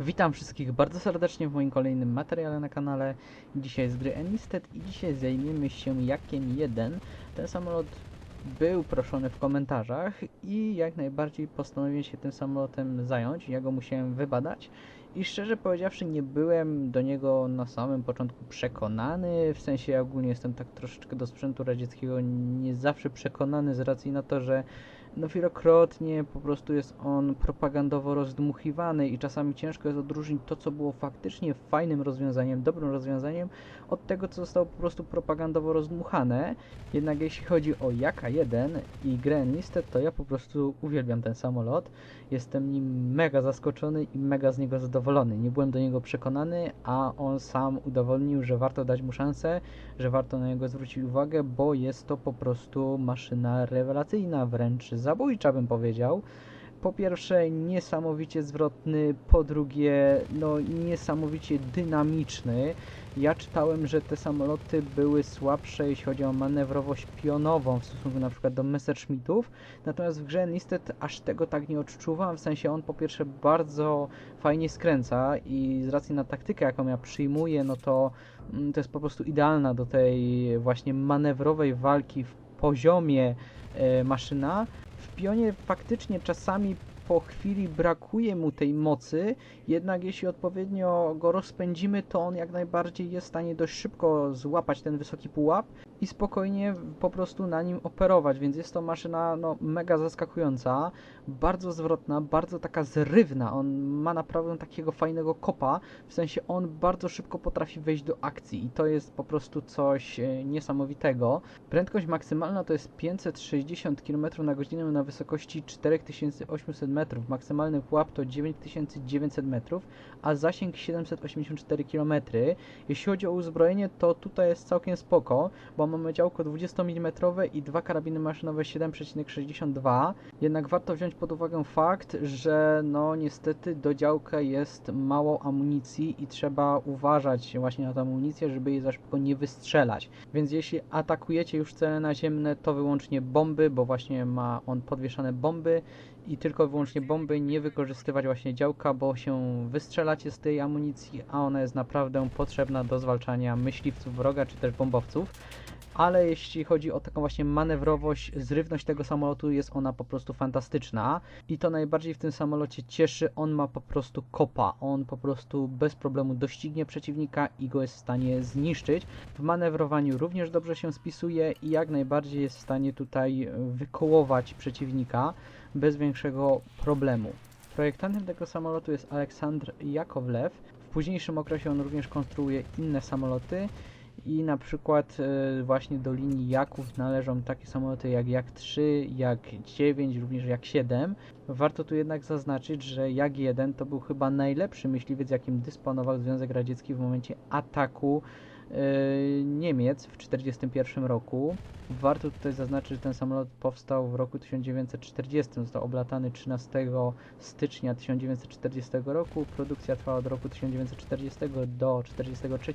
Witam wszystkich bardzo serdecznie w moim kolejnym materiale na kanale. Dzisiaj z gry Enlisted i dzisiaj zajmiemy się jakiem 1. Ten samolot był proszony w komentarzach i jak najbardziej postanowiłem się tym samolotem zająć. Ja go musiałem wybadać i szczerze powiedziawszy nie byłem do niego na samym początku przekonany. W sensie ja ogólnie jestem tak troszeczkę do sprzętu radzieckiego nie zawsze przekonany z racji na to, że no wielokrotnie po prostu jest on propagandowo rozdmuchiwany i czasami ciężko jest odróżnić to, co było faktycznie fajnym rozwiązaniem, dobrym rozwiązaniem, od tego, co zostało po prostu propagandowo rozdmuchane. Jednak jeśli chodzi o Jaka 1 i grę Enlisted, to ja po prostu uwielbiam ten samolot. Jestem nim mega zaskoczony i mega z niego zadowolony. Nie byłem do niego przekonany, a on sam udowodnił, że warto dać mu szansę, że warto na niego zwrócić uwagę, bo jest to po prostu maszyna rewelacyjna, wręcz zabójcza bym powiedział. Po pierwsze niesamowicie zwrotny, po drugie no niesamowicie dynamiczny. Ja czytałem, że te samoloty były słabsze jeśli chodzi o manewrowość pionową w stosunku na przykład do Messerschmittów, natomiast w grze niestety aż tego tak nie odczuwam, w sensie on po pierwsze bardzo fajnie skręca i z racji na taktykę jaką ja przyjmuję, no to mm, to jest po prostu idealna do tej właśnie manewrowej walki w poziomie e, maszyna. W pionie faktycznie czasami po chwili brakuje mu tej mocy, jednak jeśli odpowiednio go rozpędzimy, to on jak najbardziej jest w stanie dość szybko złapać ten wysoki pułap i spokojnie po prostu na nim operować, więc jest to maszyna no, mega zaskakująca, bardzo zwrotna, bardzo taka zrywna, on ma naprawdę takiego fajnego kopa, w sensie on bardzo szybko potrafi wejść do akcji i to jest po prostu coś e, niesamowitego. Prędkość maksymalna to jest 560 km na godzinę na wysokości 4800 metrów, maksymalny pułap to 9900 metrów, a zasięg 784 km. Jeśli chodzi o uzbrojenie, to tutaj jest całkiem spoko, bo mamy działko 20 mm i dwa karabiny maszynowe 7,62. Jednak warto wziąć pod uwagę fakt, że no niestety do działka jest mało amunicji i trzeba uważać właśnie na tę amunicję, żeby jej za szybko nie wystrzelać. Więc jeśli atakujecie już cele naziemne, to wyłącznie bomby, bo właśnie ma on podwieszane bomby i tylko wyłącznie bomby, nie wykorzystywać właśnie działka, bo się wystrzelacie z tej amunicji, a ona jest naprawdę potrzebna do zwalczania myśliwców wroga czy też bombowców. Ale jeśli chodzi o taką właśnie manewrowość, zrywność tego samolotu, jest ona po prostu fantastyczna. I to najbardziej w tym samolocie cieszy, on ma po prostu kopa. On po prostu bez problemu doścignie przeciwnika i go jest w stanie zniszczyć. W manewrowaniu również dobrze się spisuje i jak najbardziej jest w stanie tutaj wykołować przeciwnika bez większego problemu. Projektantem tego samolotu jest Aleksandr Jakowlew. W późniejszym okresie on również konstruuje inne samoloty i na przykład e, właśnie do linii Jaków należą takie samoloty jak Jak-3, Jak-9, również Jak-7. Warto tu jednak zaznaczyć, że Jak-1 to był chyba najlepszy myśliwiec, jakim dysponował Związek Radziecki w momencie ataku Niemiec w 1941 roku. Warto tutaj zaznaczyć, że ten samolot powstał w roku 1940, został oblatany 13 stycznia 1940 roku. Produkcja trwała od roku 1940 do 1943.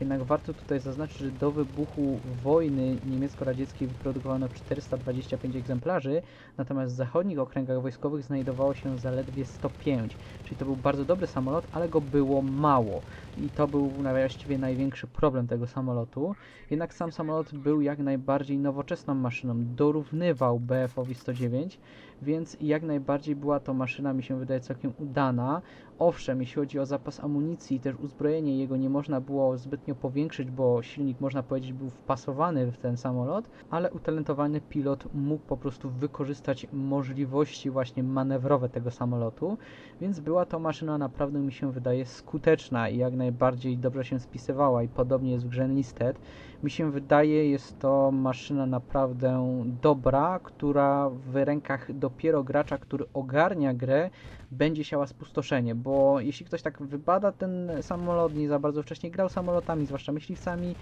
Jednak warto tutaj zaznaczyć, że do wybuchu wojny niemiecko-radzieckiej wyprodukowano 425 egzemplarzy, natomiast w zachodnich okręgach wojskowych znajdowało się zaledwie 105. Czyli to był bardzo dobry samolot, ale go było mało. I to był właściwie największy problem tego samolotu. Jednak sam samolot był jak najbardziej nowoczesną maszyną, dorównywał BF-owi 109, więc jak najbardziej była to maszyna, mi się wydaje, całkiem udana. Owszem, jeśli chodzi o zapas amunicji i też uzbrojenie, jego nie można było zbytnio powiększyć, bo silnik, można powiedzieć, był wpasowany w ten samolot, ale utalentowany pilot mógł po prostu wykorzystać możliwości właśnie manewrowe tego samolotu, więc była to maszyna naprawdę, mi się wydaje, skuteczna i jak najbardziej dobrze się spisywała i podobnie jest w grze. Mi się wydaje, jest to maszyna naprawdę dobra, która w rękach dopiero gracza, który ogarnia grę, będzie siała spustoszenie, bo jeśli ktoś tak wybada ten samolot, nie za bardzo wcześniej grał samolotami, zwłaszcza myśliwcami,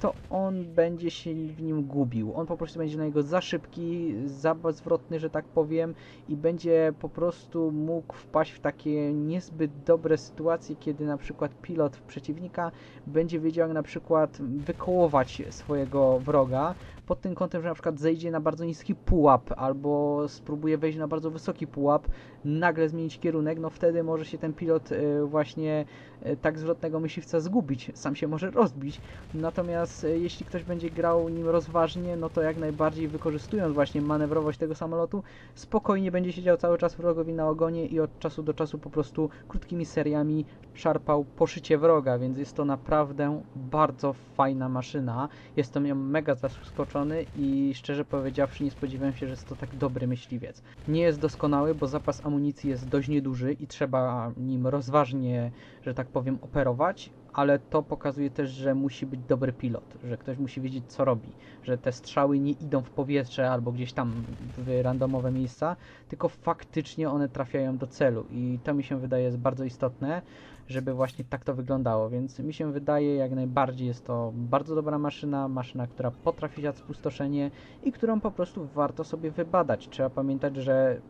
to on będzie się w nim gubił. On po prostu będzie na niego za szybki, za zwrotny, że tak powiem, i będzie po prostu mógł wpaść w takie niezbyt dobre sytuacje, kiedy na przykład pilot przeciwnika będzie wiedział, jak na przykład wykołować swojego wroga, pod tym kątem, że na przykład zejdzie na bardzo niski pułap albo spróbuje wejść na bardzo wysoki pułap, nagle zmienić kierunek, no wtedy może się ten pilot e, właśnie e, tak zwrotnego myśliwca zgubić, sam się może rozbić. Natomiast e, jeśli ktoś będzie grał nim rozważnie, no to jak najbardziej wykorzystując właśnie manewrowość tego samolotu, spokojnie będzie siedział cały czas wrogowi na ogonie i od czasu do czasu po prostu krótkimi seriami szarpał poszycie wroga, więc jest to naprawdę bardzo fajna maszyna. Jestem nią mega zaskoczony i szczerze powiedziawszy nie spodziewałem się, że jest to tak dobry myśliwiec. Nie jest doskonały, bo zapas amunicji jest dość nieduży i trzeba nim rozważnie, że tak powiem, operować, ale to pokazuje też, że musi być dobry pilot, że ktoś musi wiedzieć co robi, że te strzały nie idą w powietrze albo gdzieś tam w randomowe miejsca, tylko faktycznie one trafiają do celu i to mi się wydaje jest bardzo istotne, żeby właśnie tak to wyglądało, więc mi się wydaje jak najbardziej jest to bardzo dobra maszyna, maszyna, która potrafi siać spustoszenie i którą po prostu warto sobie wybadać. Trzeba pamiętać, że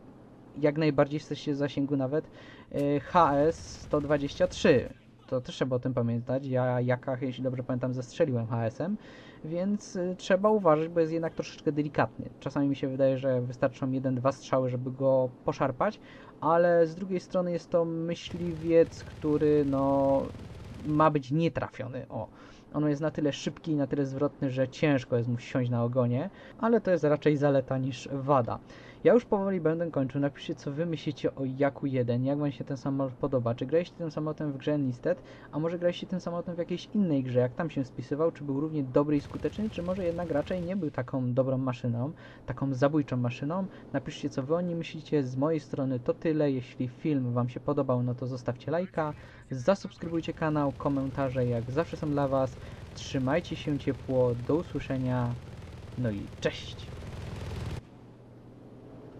jak najbardziej jesteście w zasięgu nawet y, HS-123. To też trzeba o tym pamiętać. Ja Jakach, jeśli dobrze pamiętam, zestrzeliłem HS-em, więc y, trzeba uważać, bo jest jednak troszeczkę delikatny. Czasami mi się wydaje, że wystarczą jeden, dwa strzały, żeby go poszarpać, ale z drugiej strony jest to myśliwiec, który no ma być nietrafiony. O. On jest na tyle szybki i na tyle zwrotny, że ciężko jest mu siąść na ogonie, ale to jest raczej zaleta niż wada. Ja już powoli będę kończył. Napiszcie, co wy myślicie o Jaku 1, jak wam się ten samolot podoba. Czy graliście tym samolotem w grze Enlisted, a może graliście tym samolotem w jakiejś innej grze, jak tam się spisywał, czy był równie dobry i skuteczny, czy może jednak raczej nie był taką dobrą maszyną, taką zabójczą maszyną. Napiszcie, co wy o nim myślicie. Z mojej strony to tyle. Jeśli film wam się podobał, no to zostawcie lajka, zasubskrybujcie kanał, komentarze jak zawsze są dla was. Trzymajcie się ciepło, do usłyszenia, no i cześć!